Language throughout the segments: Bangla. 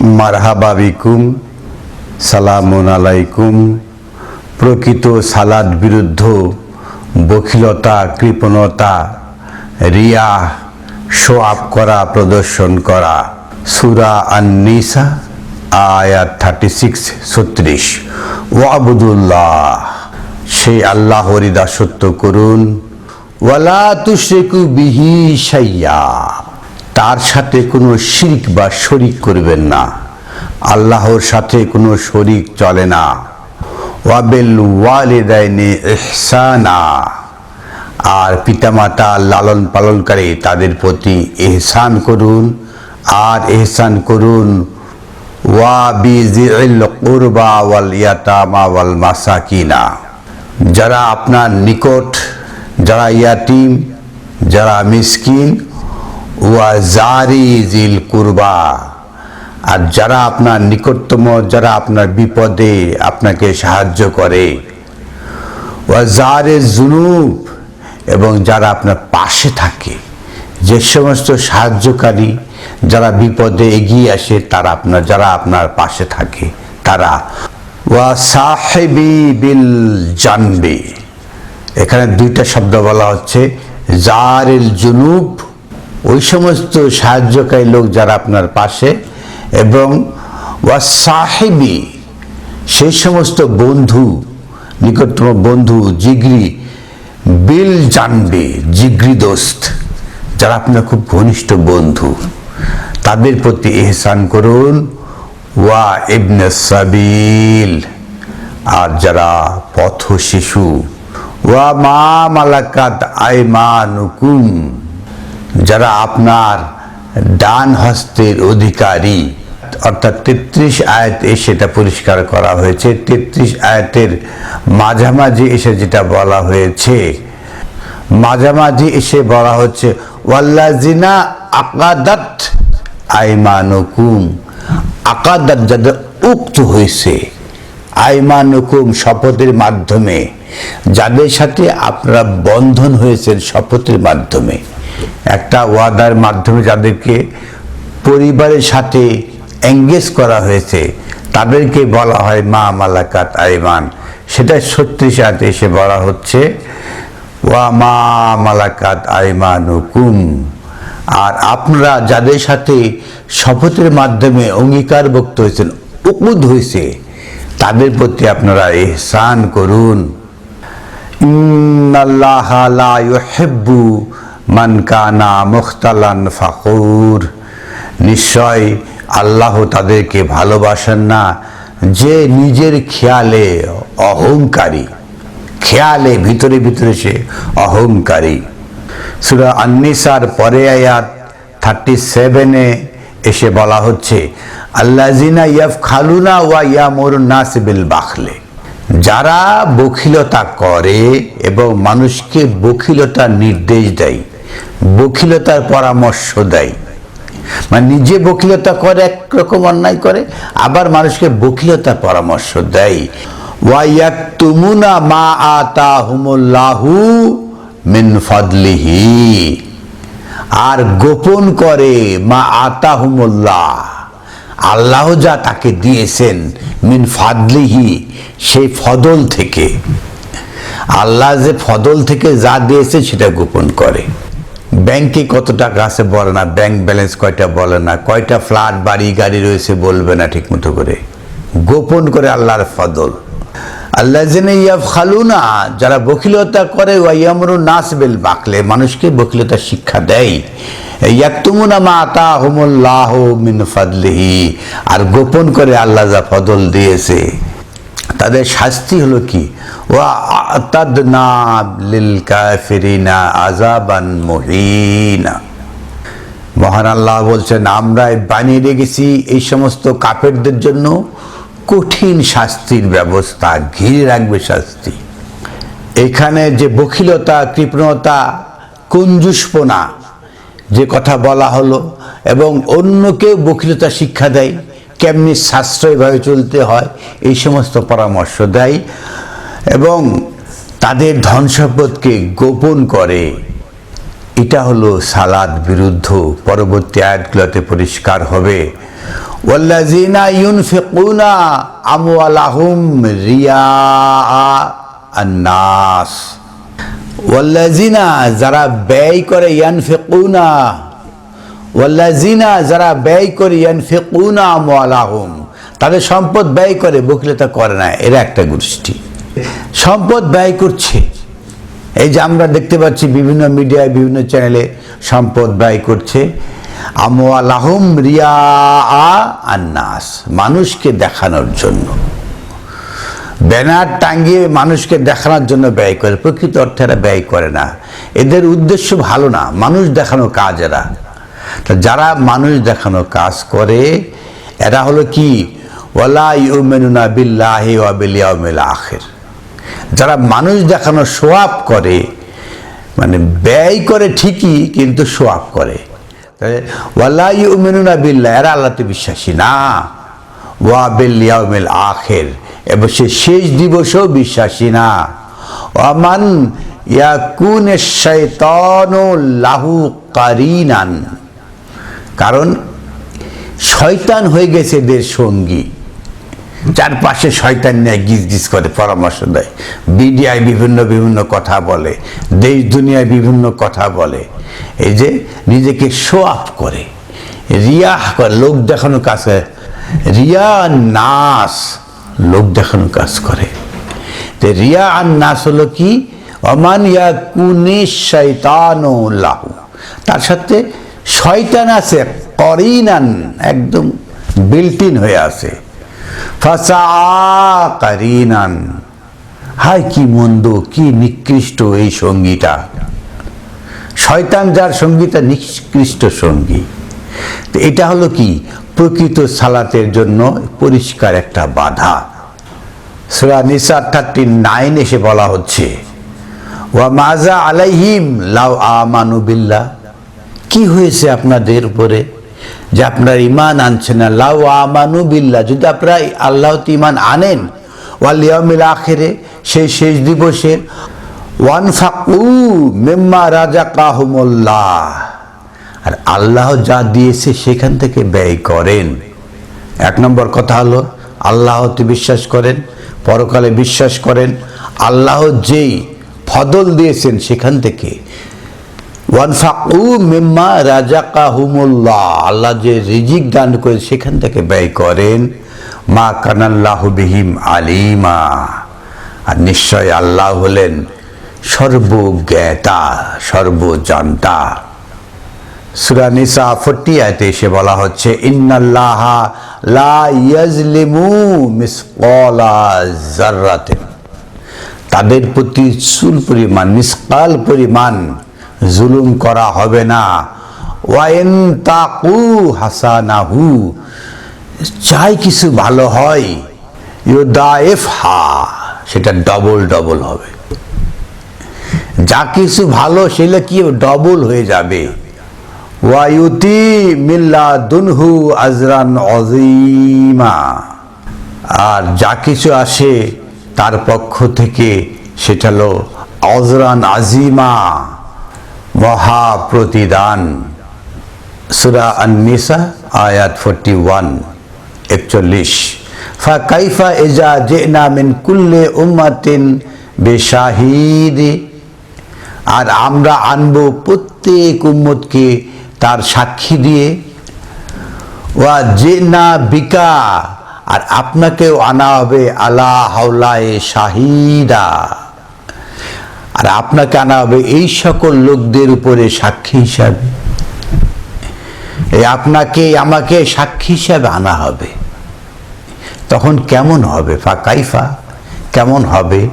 মারহাবা বিকুম সালামুন আলাইকুম। প্রকৃত সালাদ বিরুদ্ধ বখিলতা, কৃপণতা রিয়া শো আপ করা, প্রদর্শন করা। সুরা আন্নিসা, আয়াত থার্টি সিক্স ছত্রিশ। ওয়াবুদুল্লাহ, সেই আল্লাহরই দাসত্ব করুন। ওয়ালা তুশরিকু বিহি শাইয়া। তার সাথে কোনো শিরিক বা শরিক করবেন না। আল্লাহর সাথে কোনো শরিক চলে না। ওয়াবেল ওয়ালিদাইনে ইহসানা। আর পিতামাতা লালন পালনকারী তাদের প্রতি এহসান করুন, আর এহসান করুন ওয়া বিজিল কুরবা ওয়াল ইয়াতামা ওয়াল মাসাকিনা। যারা আপনার নিকট, যারা ইয়াতিম, যারা মিসকিন জিল কুরবা। আর যারা আপনার নিকটতম, যারা আপনার বিপদে আপনাকে সাহায্য করে, ওয়া জুনুব, এবং যারা আপনার পাশে থাকে, যে সমস্ত সাহায্যকারী যারা বিপদে এগিয়ে আসে, তারা আপনার, যারা আপনার পাশে থাকে, তারা ওয়া সাহেবি বিল জানবে। এখানে দুইটা শব্দ বলা হচ্ছে, জারেল জুনুব ওই সমস্ত সাহায্যকারী লোক যারা আপনার পাশে, এবং ওয়া সাহেবি সেই সমস্ত বন্ধু, নিকটতম বন্ধু, জিগরি, বিল জানবে, জিগরি দোস্ত, যারা আপনার খুব ঘনিষ্ঠ বন্ধু, তাদের প্রতি এহসান করুন। ওয়া ইবনে সাবিল, আর যারা পথ শিশু ওয়া মা মালাকাত আইমানুকুম যারা আপনার ডান হস্তের অধিকারী, অর্থাৎ তেত্রিশ আয়াত সেটা পরিষ্কার করা হয়েছে। তেত্রিশ আয়াতের মাঝামাঝি এসে যেটা বলা হয়েছে, মাঝামাঝি এসে বলা হচ্ছে ওয়াল্লাজিনা আকাদাত আইমানুকুম। আকাদাত যাদের উক্ত হয়েছে, আইমানুকুম শপথের মাধ্যমে, যাদের সাথে আপনারা বন্ধন হয়েছেন শপথের মাধ্যমে। একটা ওয়াদার মাধ্যমে যাদেরকে পরিবারের সাথে এঙ্গেজ করা হয়েছে, তাদেরকে বলা হয় মা মালাকাত আইমান। সেটা ছত্রিশ আয়াতে এসে বলা হচ্ছে, ওয়া মা মালাকাত আইমান আর আপনারা যাদের সাথে শপথের মাধ্যমে অঙ্গীকারভুক্ত হয়েছেন উকুদ হয়েছে, তাদের প্রতি আপনারা এহসান করুন। ইন্নাল্লাহ লা ইউহিব্বু মান কানা মুখতালান ফাকুর। নিশ্চয় আল্লাহ তাদেরকে ভালোবাসেন না, যে নিজের খেয়ালে অহংকারী, খেয়ালে ভিতরে ভিতরে সে অহংকারী। সুরা আন্নিসার পরে আয়াত থার্টি সেভেনে এসে বলা হচ্ছে আল্লাজিনা ইয়াফ খালুনা ওয়া ইয়ামুর নাস বিল বাখলে। যারা বখিলতা করে এবং মানুষকে বখিলতার নির্দেশ দেয় বখিলতার পরামর্শ দেয়। মানে নিজে বকিলতা করে, একরকম অন্যায় করে, আবার মানুষকে বকিলতার পরামর্শ দেয়। ওয়াইয়াক তুমুনা মা আতা হুমুল্লাহু মিন ফদলিহি। আর গোপন করে মা আতা হুমুল্লাহ আল্লাহ যা তাকে দিয়েছেন মিন ফাদলিহি, সেই ফদল থেকে। আল্লাহ যে ফদল থেকে যা দিয়েছে সেটা গোপন করে। ব্যাংকে কত টাকা আছে বলে না, ব্যাংক ব্যালেন্স কয়টা বলে না, কয়টা ফ্ল্যাট, বাড়ি, গাড়ি রয়েছে বলবে না ঠিক মতো করে। গোপন করে আল্লাহর ফদল আল্লাহ জেনে ইয়াফ খালুনা যারা বকিলতা করে ওয়াইয়ামরু নাস বেল বাকলে, মানুষকে বকিলতা শিক্ষা দেয়। ইয়াকতুমুনা মা আতা হুমুল্লাহ মিন ফাদলিহি, আর গোপন করে আল্লাহ যা ফদল দিয়েছে। তাদের শাস্তি হলো কি? মুহিনা। আল্লাহ বলছেন, আমরা বানিয়ে রেখেছি এই সমস্ত কাফেরদের জন্য। কঠিন শাস্তির ব্যবস্থা, ঘিরে রাখবে শাস্তি। এখানে যে বখিলতা, কৃপণতা, কুঞ্জুষ্পনা যে কথা বলা হলো এবং অন্যকেও বখিলতা শিক্ষা দেয় কেমনি সাশ্রয়ভাবে চলতে হয়, এই সমস্ত পরামর্শ দেয় এবং তাদের ধন সম্পদকে গোপন করে। এটা হলো সালাদ বিরুদ্ধ পরবর্তী আয়াতগুলোতে পরিষ্কার হবে। ওয়াল্লাযিনা ইউনফিকুনা আমওয়ালাহুম রিয়াআ আন-নাস। ওয়াল্লাযিনা যারা ব্যয় করে, ইয়ানফিকুনা ওয়াল্লাযিনা যারা ব্যয় করে ইয়ানফিকুনা আমওয়ালাহুম, তাদের সম্পদ ব্যয় করে, বকিলতা করে না, এরা একটা গোষ্ঠী। সম্পদ ব্যয় করছে। এই যে আমরা দেখতে পাচ্ছি বিভিন্ন মিডিয়ায়, বিভিন্ন চ্যানেলে সম্পদ ব্যয় করছে। আমওয়ালাহুম রিয়া আন্নাস, মানুষকে দেখানোর জন্য। ব্যানার টাঙ্গিয়ে মানুষকে দেখানোর জন্য ব্যয় করে, প্রকৃত অর্থে এরা ব্যয় করে না। এদের উদ্দেশ্য ভালো না, মানুষ দেখানো কাজ এরা। তা যারা মানুষ দেখানো কাজ করে, এরা হলো কি? ওয়ালা ইউমেনুনা বিল্লাহি ওয়া বিল ইয়াউমিল আখির। যারা মানুষ দেখানো সোয়াব করে মানে ব্যয় করে ঠিকই, কিন্তু সোয়াব করে। ওয়ালা ইউমেনুনা বিল্লাহ, এরা আল্লাহতে বিশ্বাসী না। ওয়া বিল ইয়াউমিল আখির, এবং সে শেষ দিবসও বিশ্বাসী না। ওয়ামান ইয়াকুন শাইতানু লাহু কারিনান। কারণ শয়তান হয়ে গেছে এদের সঙ্গী। চারপাশে শয়তান নিয়ে গিজ করে, পরামর্শ দেয়। বিডিআই বিভিন্ন বিভিন্ন কথা বলে, দেশ দুনিয়ায় বিভিন্ন কথা বলে। এই যে নিজেকে শো আপ করে, রিয়াহ করে, লোক দেখানো কাজ করে। রিয়া নাস, লোক দেখানো কাজ করে। তো রিয়া আর নাস হলো কি? অমান ইয়া কুনে শৈতান লাহু তার সাথে শয়তান আছে, করিনান, একদম বিল্টিন হয়ে আছে। ফাসা কারিনান। হায়, কি মন্দ, কি নিকৃষ্ট এই সঙ্গীটা। শয়তান যার সঙ্গীটা, নিকৃষ্ট সঙ্গী। এটা হলো কি? প্রকৃত সালাতের জন্য পরিষ্কার একটা বাধা। সুরা নিসা থার্টি নাইন এসে বলা হচ্ছে, ওয়া মাজা আলাইহিম লাউ আমানু বিল্লাহ। কি হয়েছে আপনাদের উপরে? যে আপনার ইমান আনছেন না? লাউ আমানু বিল্লাহ। যদি আপনারা আল্লাহ ইমান আনেন ওয়ালিয়ামিল আখেরে, সেই শেষ দিবসের ওয়ান ফাকু মেম্মা রাজা কাহমুল্লাহ আর আল্লাহ যা দিয়েছে সেখান থেকে ব্যয় করেন। এক নম্বর কথা হলো আল্লাহতে বিশ্বাস করেন, পরকালে বিশ্বাস করেন। আল্লাহ যেই ফদল দিয়েছেন সেখান থেকে ওয়ানফাকু মিম্মা রাজাকাহুমুল্লাহ। আল্লাহ যে রিজিক দান করে সেখান থেকে ব্যয় করেন। মা কানাল্লাহ বিহিম আলিমা। আর নিশ্চয় আল্লাহ হলেন সর্বজ্ঞাতা, সর্বজান্তা। সুরা নিসা ফোর্টি আয়তে এসে বলা হচ্ছে, ইন্নাল্লাহ লা ইয়াজলিমু মিসকালা জাররাতিন তাদের প্রতি চুল পরিমাণ নিষ্কাল পরিমাণ জুলুম করা হবে না। ওয়াইন তাকু হাসানাহু। চাই কিছু ভালো হয় ইউ ইউদায়েফ হা সেটা ডবল ডবল হবে। যা কিছু ভালো সেটা কি ডবল হয়ে যাবে? ওয়ায়ুতি মিল্লা দুনহু আজরান অজিমা আর যা কিছু আসে, তার পক্ষ থেকে সেটা হলো অজরান আজিমা। মহা প্রতিদান সুরা আননিসা, আয়াত ফোরটি ওয়ান একচল্লিশ। ফা কাইফা এজা জেনা মিন কুল্লে উম্মাতিন বেশাহিদ। আর আমরা আনব প্রত্যেক উম্মতকে তার সাক্ষী দিয়ে। ওয়া যে না বিকা, আর আপনাকেও আনা হবে আলা হাওলায় শাহিদা। আর আপনাকে আনা হবে এই সকল লোকদের উপরে সাক্ষী হিসাবে। এই আপনাকে, আমাকে সাক্ষী হিসাবে আনা হবে। তখন কেমন হবে? ফা কাইফা? কেমন হবে?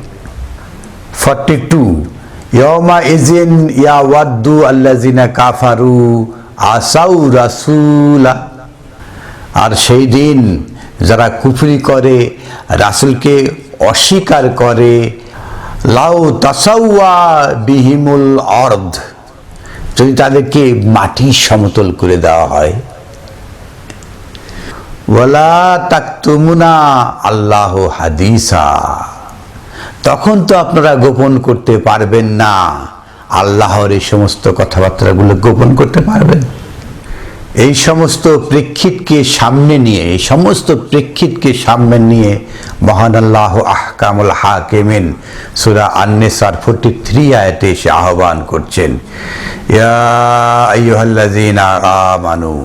ফর্টি টু ইয়মা ইজিন ইয়া ওয়াদ্দু আল্লাজিনা কাফারু আসাউ রাসুলা। আর সেই দিন যারা কুফরি করে, রাসুলকে অস্বীকার করে লাউ তাসাউয়া বিহিমুল অর্ধ। যদি তাদেরকে মাটি সমতল করে দেওয়া হয়। ওয়ালা তাকতুমুনা আল্লাহ হাদিসা। তখন তো আপনারা গোপন করতে পারবেন না। আল্লাহর এই সমস্ত কথাবার্তাগুলো গোপন করতে পারবেন। এই সমস্ত প্রেক্ষিতকে সামনে নিয়ে, এই সমস্ত প্রেক্ষিতকে সামনে নিয়ে মহান আল্লাহ আহকামুল হাকিমিন সুরা আন্নেসার ফোর্টি থ্রি আয়াতে এসে আহ্বান করছেন। আমানু,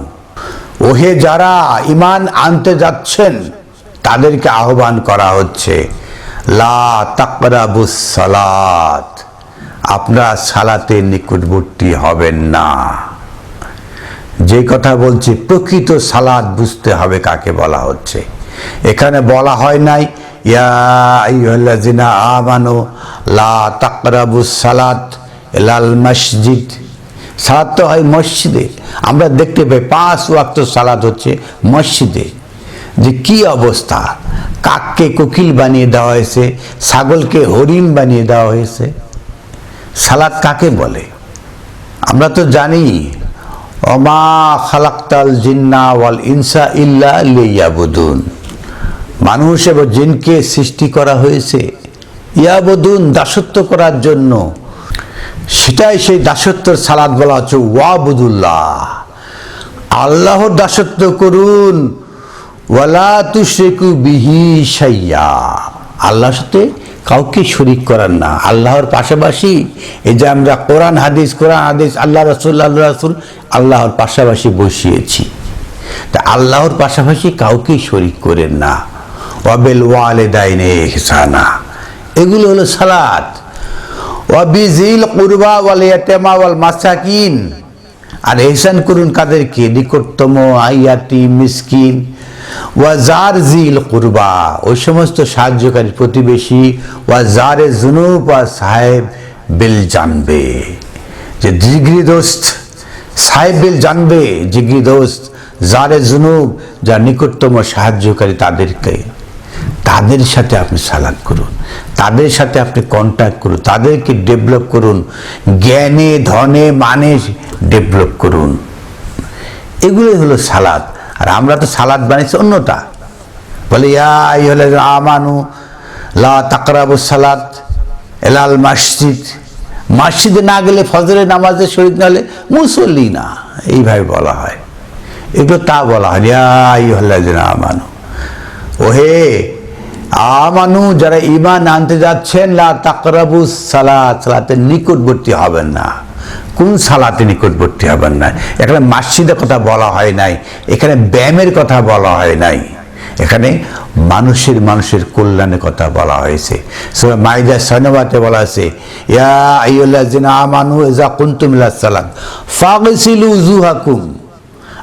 ওহে যারা ইমান আনতে যাচ্ছেন, তাদেরকে আহ্বান করা হচ্ছে, লা তাকরাবুস সালাত, আপনারা সালাতের নিকটবর্তী হবেন না। যে কথা বলছি, প্রকৃত সালাদ বুঝতে হবে কাকে বলা হচ্ছে। এখানে বলা হয় নাই, ইয়া আইয়ুহাল্লাযিনা আমানু লা তাকরাবুস সালাত লাল মসজিদ। সালাদ তো হয় মসজিদে। আমরা দেখতে পাই, পাঁচ ওয়াক্ত সালাদ হচ্ছে মসজিদে। যে কি অবস্থা? কাককে কোকিল বানিয়ে দেওয়া হয়েছে, ছাগলকে হরিণ বানিয়ে দেওয়া হয়েছে। সালাদ কাকে বলে? আমরা তো জানি অমা খালাক্তাল জিন্না ওয়াল ইনসা ইল্লা লিয়াবুদুন। মানুষ এবং জিনকে সৃষ্টি করা হয়েছে ইয়াবুদুন, দাসত্ব করার জন্য। সেটাই সেই দাসত্বের সালাদ বলা হচ্ছে ওয়াবুদুল্লাহ। আল্লাহর দাসত্ব করুন, ওয়ালা তুশরিকু বিহি সাইয়া আল্লাহর সাথে কাউকে শরিক করার না। আল্লাহর পাশাপাশি এই যে আমরা কোরআন, হাদিস কোরআন, হাদিস, আল্লাহ রসুল আল্লাহ রসুল আল্লাহর পাশাপাশি বসিয়েছি। তা আল্লাহর পাশাপাশি কাউকে শরিক করেন না। ওয়াবেল ওয়ালে দাইনে হেসানা এগুলো হলো সালাদ। ওয়াবিজিল কুরবা ওয়াল ইয়াতামা ওয়াল মাসাকিন। আর এহসান করুন কাদেরকে? নিকটতম আইয়াতি মিসকিন। ওয়াজার জিল কুরবা। ওই সমস্ত সাহায্যকারী প্রতিবেশী। ওয়াজারে জুনুব ওয়া সাহেব বিল জানবে। যে জিগরি দোস্ত সাহেব বিল জানবে, জিগরি দোস্ত জারে জুনুব, যার নিকটতম সাহায্যকারী তাদেরকে। তাদের সাথে আপনি সালাদ করুন, তাদের সাথে আপনি কন্ট্যাক্ট করুন, তাদেরকে ডেভেলপ করুন, জ্ঞানে, ধনে মানে ডেভেলপ করুন। এগুলোই হলো সালাদ আর আমরা তো সালাদ বানিয়েছি অন্যটা। বলে, ইয়া হলে আমানু, লা তাকরাবু সালাদ এলাল মসজিদ। মসজিদে না গেলে ফজরের নামাজে শহীদ না হলে মুসল্লি না। এইভাবে বলা হয়। এগুলো তা বলা হয় আমানু। ওহে, আমানু, যারা ইমান আনতে যাচ্ছেন, লা তাকরাবু সালাত সালাতের নিকটবর্তী হবেন না। কোন সালাতে নিকটবর্তী হবেন না? এখানে মাসজিদের কথা বলা হয় নাই। এখানে ব্যায়ামের কথা বলা হয় নাই। এখানে মানুষের মানুষের কল্যাণের কথা বলা হয়েছে। মাইদা সনবাতে বলা আছে, ইয়া আমানু ইযা কুনতুম ইলা সালাত ফাগসিলু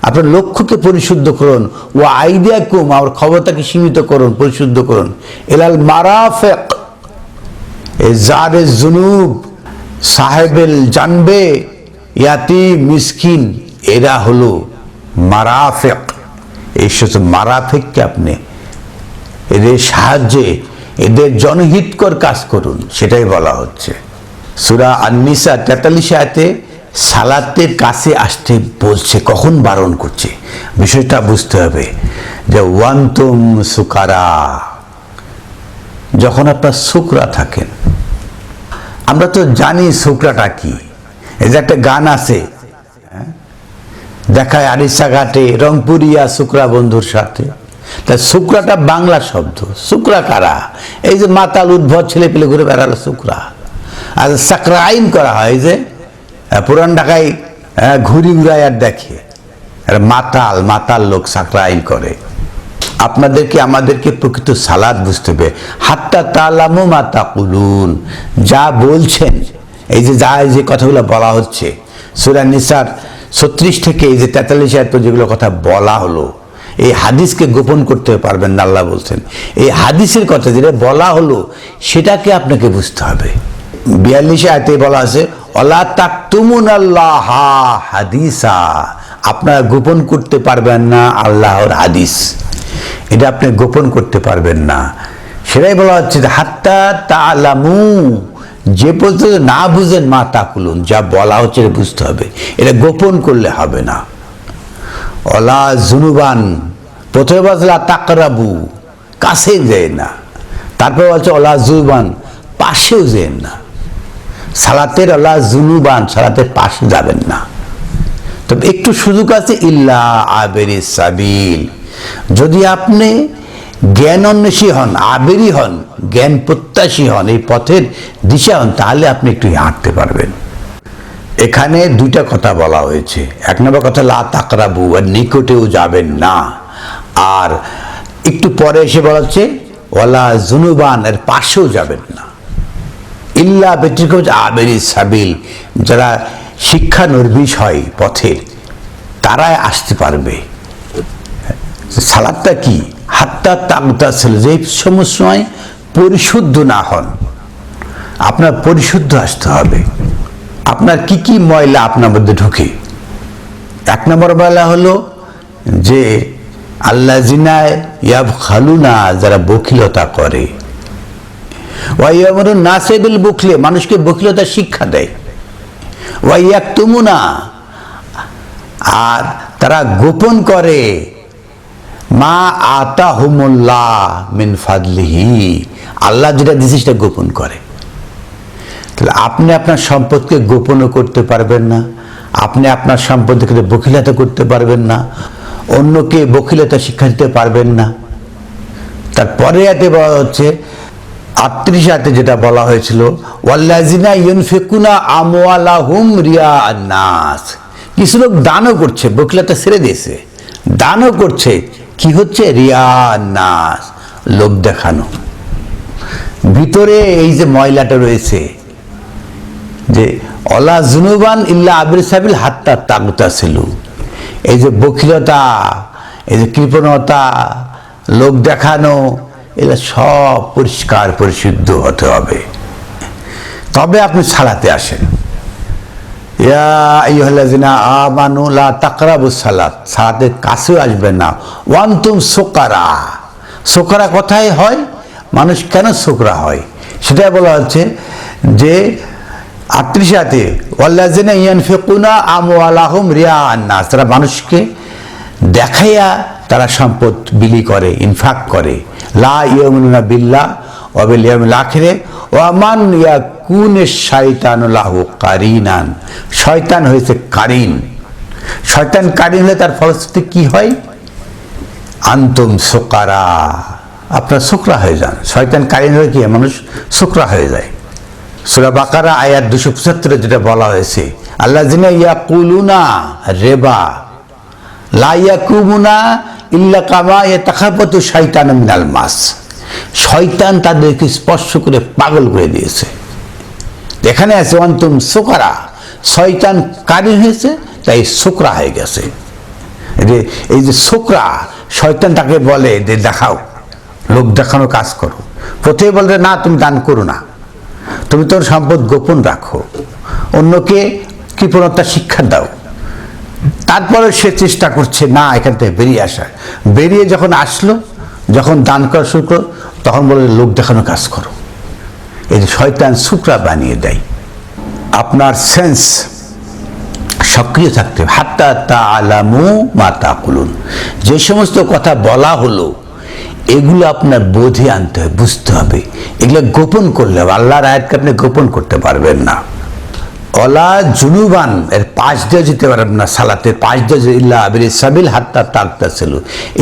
আপনার লক্ষ্যকে পরিশুদ্ধ করুন ও আইডিয়া কুম আমার ক্ষমতাকে সীমিত করুন, পরিশুদ্ধ করুন। এলাল মারাফেক, এ জারে জুনুব সাহেবেল জানবে ইয়াতি মিসকিন, এরা হলো মারাফেক। এই মারা থেকে আপনি এদের সাহায্যে, এদের জনহিতকর কাজ করুন, সেটাই বলা হচ্ছে। সুরা আন্নিসা তেতাল্লিশ আয়তে সালাতের কাছে আসতে বলছে, কখন বারণ করছে? বিষয়টা বুঝতে হবে যে ওয়ান্তুম সুকারা, যখন আপনার শুকরা থাকেন। আমরা তো জানি শুকরাটা কি। এই যে একটা গান আছে হ্যাঁ? দেখায় আরিসা ঘাটে, রংপুরিয়া শুক্রা বন্ধুর সাথে। তা শুক্রাটা বাংলা শব্দ। শুক্রা কারা? এই যে মাতাল উদ্ভব ছেলে পেলে ঘুরে বেড়ালো শুক্রা। আর সাকরাইন করা হয় যে পুরান ঢাকায় ঘুরি উড়ায় আর দেখে। মাতাল মাতাল লোক সাকরাইন করে। আপনাদেরকে, আমাদেরকে প্রকৃত সালাদ বুঝতে হবে। হাত্তা তালামু মাতা কুলুন যা বলছেন, এই যে, যা যে কথাগুলো বলা হচ্ছে, সুরা নিসার ছত্রিশ থেকে এই যে তেতাল্লিশ আয়াত যেগুলো কথা বলা হলো, এই হাদিসকে গোপন করতে পারবেন না আল্লাহ বলছেন। এই হাদিসের কথা যেটা বলা হলো, সেটাকে আপনাকে বুঝতে হবে। বিয়াল্লিশে আয়তে বলা আছে, অলা তাকতুমুন আল্লাহ হাদিসা। আপনারা গোপন করতে পারবেন না আল্লাহর হাদিস। এটা আপনি গোপন করতে পারবেন না। সেটাই বলা হচ্ছে হাত্তা তালামু যে পর্যন্ত না বুঝেন, মা তাকুলুন যা বলা হচ্ছে বুঝতে হবে। এটা গোপন করলে হবে না। অলা জুনুবান, প্রথমে বলছিল তাকরাবু কাছে যায় না। তারপর বলছে, অলা জুবান পাশেও যেন না। সালাতের অলা জুনুবান, সালাতের পাশে যাবেন না। তবে একটু সুযোগ আছে, ইল্লা আবেরি সাবিল যদি আপনি জ্ঞান অন্বেষী হন, আবেরি হন, জ্ঞান প্রত্যাশী হন, এই পথের দিশা হন, তাহলে আপনি একটু হাঁটতে পারবেন। এখানে দুইটা কথা বলা হয়েছে। এক নম্বর কথা, লা তাকরাবু, আর নিকটেও যাবেন না। আর একটু পরে এসে বলা হচ্ছে ওলা জুনুবান এর পাশেও যাবেন না। ইল্লা ব্যতিক্রম, আবেরি সাবিল, যারা শিক্ষা নির্বিষ হয় পথের, তারাই আসতে পারবে। সালাদটা কি? হাত্তা তাগতা ছিল, যে সময় পরিশুদ্ধ না হন, আপনার পরিশুদ্ধ আসতে হবে। আপনার কি কি ময়লা আপনার মধ্যে ঢুকে? এক নম্বর ময়লা হলো যে আল্লাহ জিনায় ইয়াব খালুনা যারা বকিলতা করে। ওয়াইয়ামর নাসেবিল বকলে, মানুষকে বকিলতা শিক্ষা দেয়। ওয়াইয়াক তুমুনা আর তারা গোপন করে। মা আতা হুমুল্লাহ মিন ফাদলিহি। আল্লাহ যেটা দিয়েছে সেটা গোপন করে। তাহলে আপনি আপনার সম্পদকে গোপনও করতে পারবেন না, আপনি আপনার সম্পদকে বকিলতা করতে পারবেন না, অন্যকে বকিলতা শিক্ষা দিতে পারবেন না। তারপরে এতে বলা হচ্ছে, আটত্রিশ হাতে যেটা বলা হয়েছিল ওয়াল্লাজিনা ইউনফিকুনা আমওয়ালাহুম রিয়া নাস কিছু লোক দানও করছে বকিলতা ছেড়ে দিয়েছে, দানও করছে কি হচ্ছে? রিয়া নাস লোক দেখানো। ভিতরে এই যে ময়লাটা রয়েছে, যে, অলা জুনুবান ইল্লা আবির সাবিল হাত্তা তাগুতা ছিল এই যে বকিলতা এই যে কৃপণতা লোক দেখানো, এগুলো সব পরিষ্কার, পরিশুদ্ধ হতে হবে। তবে আপনি ছাড়াতে আসেন। ইয়া আইয়ুহাল্লাযিনা আমানু লা তাকরাবুস সালাত। সালাতের কাছেও আসবেন না। ওয়ান্তুম সোকারা। সোকারা কোথায় হয়? মানুষ কেন সোকরা হয়? সেটা বলা হচ্ছে যে আত্রিশাতে ওয়াল্লাযিনা ইয়ানফিকুনা আমওয়ালাহুম রিয়া আন্নাস। তারা মানুষকে দেখাইয়া তারা সম্পদ বিলি করে, ইনফাক করে। লা ইয়ামিনুনা বিল্লাহ ওয়া বিল ইয়াউমিল আখিরে, ওয়া মান ইয়াকুনে শাইতানু লাহু কারিনান। শয়তান হয়েছে কারিন। শয়তান কারিন হলে তার ফলশ্রুতি কি হয়? আন্তম সোকারা। আপনার শুকরা হয়ে যান। শয়তান কারিন হলে কি মানুষ শুকরা হয়ে যায়। সুরা বাকারা, আয়াত দুশো পঁচাত্তরে যেটা বলা হয়েছে আল্লাহ জিনা ইয়া কুলুনা রেবা, লা ইয়াকুমুনা ইল্লা কামা এ তাখাপতু শয়তান মিনাল মাস। শয়তান তাদেরকে স্পর্শ করে পাগল করে দিয়েছে। এখানে আছে, অন্তম সোকরা শয়তান কারি হয়েছে, তাই শুকরা হয়ে গেছে। এই যে শুকরা, শয়তান তাকে বলে যে, দেখাও, লোক দেখানো কাজ করো। প্রথমে বলবে না, তুমি দান করো না। তুমি তোর সম্পদ গোপন রাখো। অন্যকে কৃপণতা শিক্ষা দাও। তারপরে সে চেষ্টা করছে, না, এখান থেকে বেরিয়ে আসার। বেরিয়ে যখন আসলো যখন দান করা শুরু করো, তখন বলে, লোক দেখানো কাজ করো। এই শয়তান শুক্রা বানিয়ে দেয়। আপনার সেন্স সক্রিয় থাকতে হাত্তা তা আলামু মা কুলুন যে সমস্ত কথা বলা হলো, এগুলো আপনার বোধে আনতে হবে, বুঝতে হবে। এগুলো গোপন করলে আল্লাহর আয়াতকে আপনি গোপন করতে পারবেন না। অলা জুনুবান, এর পাঁচ দিয়ে যেতে পারেন না সালাতের পাশ দিয়ে ইল্লা আবির সাবিল হাত্তা তাকতা ছিল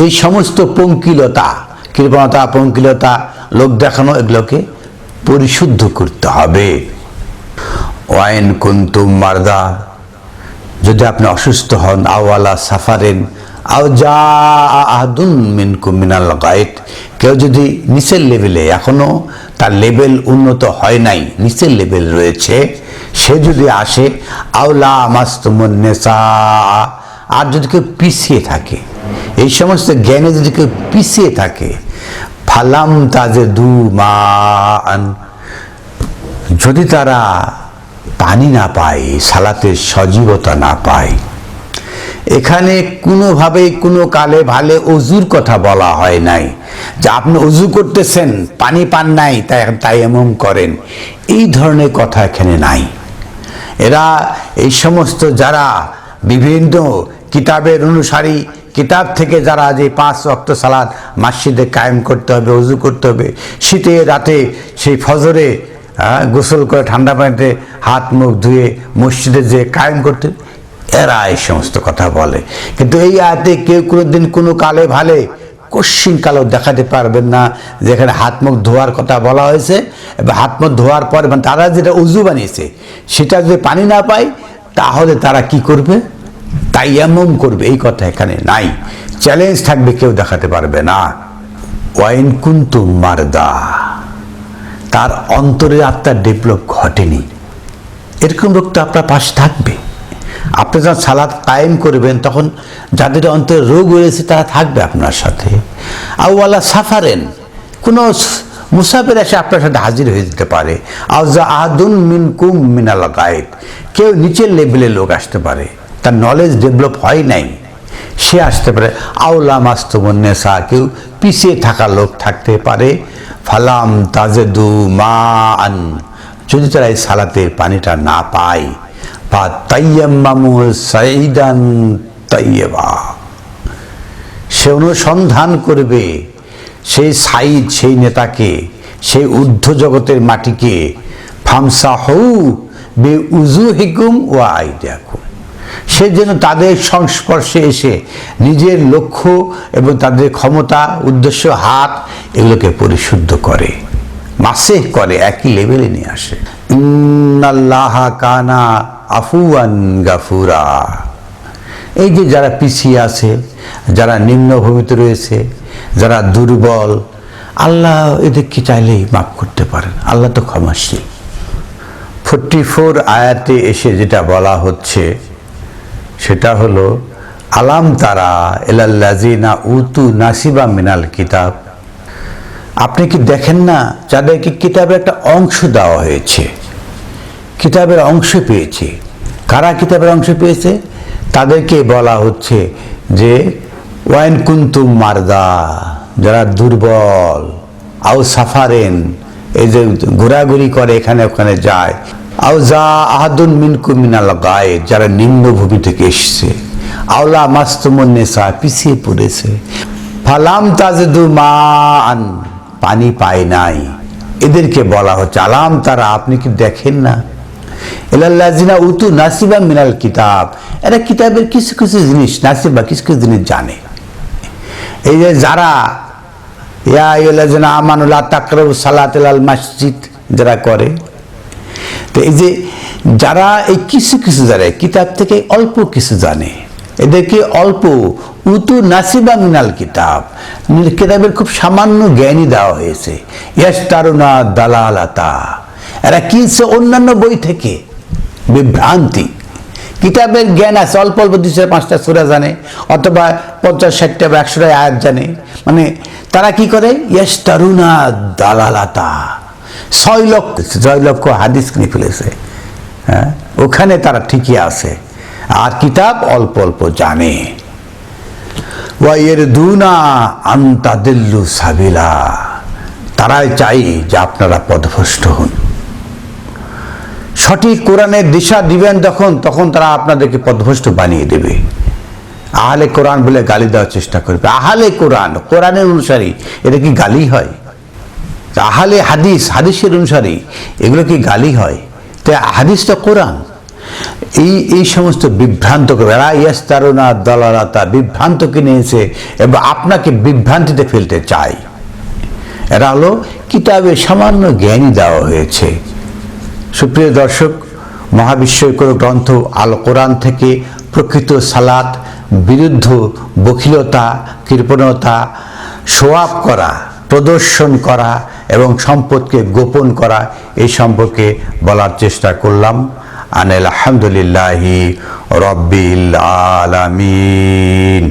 এই সমস্ত পঙ্কিলতা, কৃপণতা, পঙ্কিলতা, লোক দেখানো, এগুলোকে পরিশুদ্ধ করতে হবে। ওয়াইন কুন্তুম মারদা, যদি আপনি অসুস্থ হন, আওয়ালা সাফারেন মিনাল গায়েত। কেউ যদি নিচের লেভেলে এখনও তার লেভেল উন্নত হয় নাই, নিচের লেভেল রয়েছে, সে যদি আসে আওলা মাস্তুমন নেশা আর যদি কেউ পিছিয়ে থাকে, এই সমস্ত জ্ঞানে যদি কেউ পিছিয়ে থাকে, ফালাম তাজে দু মা যদি তারা পানি না পায়, সালাতের সজীবতা না পায় এখানে কোনোভাবেই কোনো কালে ভালে অজুর কথা বলা হয় নাই। যে আপনি অজু করতেছেন পানি পান নাই তাই তাই এমন করেন। এই ধরনের কথা এখানে নাই। এরা এই সমস্ত যারা বিভিন্ন কিতাবের অনুসারী কিতাব থেকে যারা যে পাঁচ অক্ত সালাদ মসজিদে কায়েম করতে হবে অজু করতে হবে শীতে রাতে সেই ফজরে আহ, গোসল করে ঠান্ডা পানিতে হাত মুখ ধুয়ে মসজিদে যে কায়েম করতে এরা এই সমস্ত কথা বলে। কিন্তু এই আয়াতে কেউ কোনো দিন কোনো কালে ভালে কশ্চিন কালো দেখাতে পারবেন না, যেখানে হাত মুখ ধোয়ার কথা বলা হয়েছে হাত মুখ ধোয়ার পর মানে তারা যেটা উজু বানিয়েছে, সেটা যদি পানি না পায়, তাহলে তারা কি করবে? তাইয়ামম করবে, এই কথা এখানে নাই। চ্যালেঞ্জ থাকবে, কেউ দেখাতে পারবে না। ওয়াইন কুন্তু মারদা। তার অন্তরে আত্মার ডেভেলপ ঘটেনি। এরকম লোক তো আপনার পাশে থাকবে। আপনি যখন সালাদ কায়েম করবেন, তখন যাদের অন্তরে রোগ হয়েছে তারা থাকবে আপনার সাথে। আউওয়ালা সাফারেন, কোনো মুসাফির এসে আপনার সাথে হাজির হয়ে যেতে পারে। আউজা আহাদুন মিন কুম মিনাল গায়েদ কেউ নিচের লেভেলের লোক আসতে পারে। তার নলেজ ডেভেলপ হয় নাই, সে আসতে পারে। আউলা মাস্তমন্নেসা কেউ পিছিয়ে থাকা লোক থাকতে পারে। ফালাম তাজেদু মা আন যদি তারা এই সালাতের পানিটা না পায় সাইদান সে অনুসন্ধান করবে সেই সাইদ সেই নেতাকে সেই ঊর্ধ্ব জগতের মাটিকে। ফামসা হউ বে উজু হিকুম ও আইডিয়াকুম সে যেন তাদের সংস্পর্শে এসে নিজের লক্ষ্য এবং তাদের ক্ষমতা, উদ্দেশ্য, হাত এগুলোকে পরিশুদ্ধ করে মাসে করে, একই লেভেলে নিয়ে আসে। ইন্নাল্লাহ কানা আফুয়ান গাফুরা। এই যে যারা পিছিয়ে আছে, যারা নিম্নভূমিতে রয়েছে, যারা দুর্বল, আল্লাহ এদেরকে চাইলেই মাফ করতে পারেন। আল্লাহ তো ক্ষমাশীল। ফোরটি ফোর আয়াতে এসে যেটা বলা হচ্ছে, সেটা হলো, আলাম তারা এলাল্লাজিনা উতু নাসিবা মিনাল কিতাব। আপনি কি দেখেন না যাদেরকে কিতাবের একটা অংশ দেওয়া হয়েছে? কিতাবের অংশ পেয়েছে। কারা কিতাবের অংশ পেয়েছে? তাদেরকে বলা হচ্ছে যে, ওয়াইন কুন্তুম মারদা, যারা দুর্বল আউ সাফারেন, এই যে ঘোরাঘুরি করে এখানে ওখানে যায়। আউ যা আহাদুন মিনকু মিনাল গায়ে, যারা নিম্নভূমি থেকে এসছে। আওলা মাস্তমন নেশা পিছিয়ে পড়েছে। ফালাম তাজদু মান পানি পায় নাই। এদেরকে বলা হচ্ছে, আলাম তারা, আপনি কি দেখেন না? এলাল্লাজিনা উতু নাসিবা মিনাল কিতাব। এরা কিতাবের কিছু কিছু জিনিস, নাসিবা কিছু কিছু জিনিস জানে। এই যে যারা, ইয়া ইলাজিনা আমানুল্লাহ তাকরব সালাত মসজিদ যারা করে, তো এই যে যারা এই কিছু কিছু জানে, কিতাব থেকে অল্প কিছু জানে, এদেরকে অল্প উতু নাসিবা মিনাল কিতাব। কিতাবের খুব সামান্য জ্ঞানই দেওয়া হয়েছে। ইয়াস তারুনা দালালাতা। এরা কিনছে অন্যান্য বই থেকে। বিভ্রান্তি। কিতাবের জ্ঞান আছে, অল্প অল্প দুশো পাঁচটা সুরা জানে, অথবা পঞ্চাশ ষাটটা বা একশোটা আয়াত জানে। মানে তারা কি করে? ইয়াস তারুনা দালালাতা। ছয় লক্ষ ছয় লক্ষ হাদিস কিনে ফেলেছে। হ্যাঁ? ওখানে তারা ঠিকই আছে। আর কিতাব অল্প অল্প জানে। ওয়াইয়ের দুনা আন্তাদিল্লু সাবিলা। তারাই চাই যে আপনারা পদভ্রষ্ট হন। সঠিক কোরআনের দিশা দিবেন যখন, তখন তারা আপনাদেরকে পদভ্রষ্ট বানিয়ে দেবে। আহলে কোরআন বলে গালি দেওয়ার চেষ্টা করবে। আহলে কোরআন, কোরআনের অনুসারী, এটা কি গালি হয়? আহলে হাদিস, হাদিসের অনুসারী, এগুলো কি গালি হয়? তো হাদিসটা কোরআন। এই এই সমস্ত বিভ্রান্ত এরা ইয়াস তারুণা দলালতা বিভ্রান্ত কিনে এসে এবং আপনাকে বিভ্রান্তিতে ফেলতে চায়। এরা হলো কিতাবে সামান্য জ্ঞানই দেওয়া হয়েছে। সুপ্রিয় দর্শক মহাবিশ্বকর গ্রন্থ আল কোরআন থেকে প্রকৃত সালাত, বিরুদ্ধ বখিলতা, কৃপণতা, সোয়াব করা, প্রদর্শন করা এবং সম্পদকে গোপন করা এই সম্পর্কে বলার চেষ্টা করলাম। আনিল আলহামদুলিল্লাহি রব্বিল আলামিন।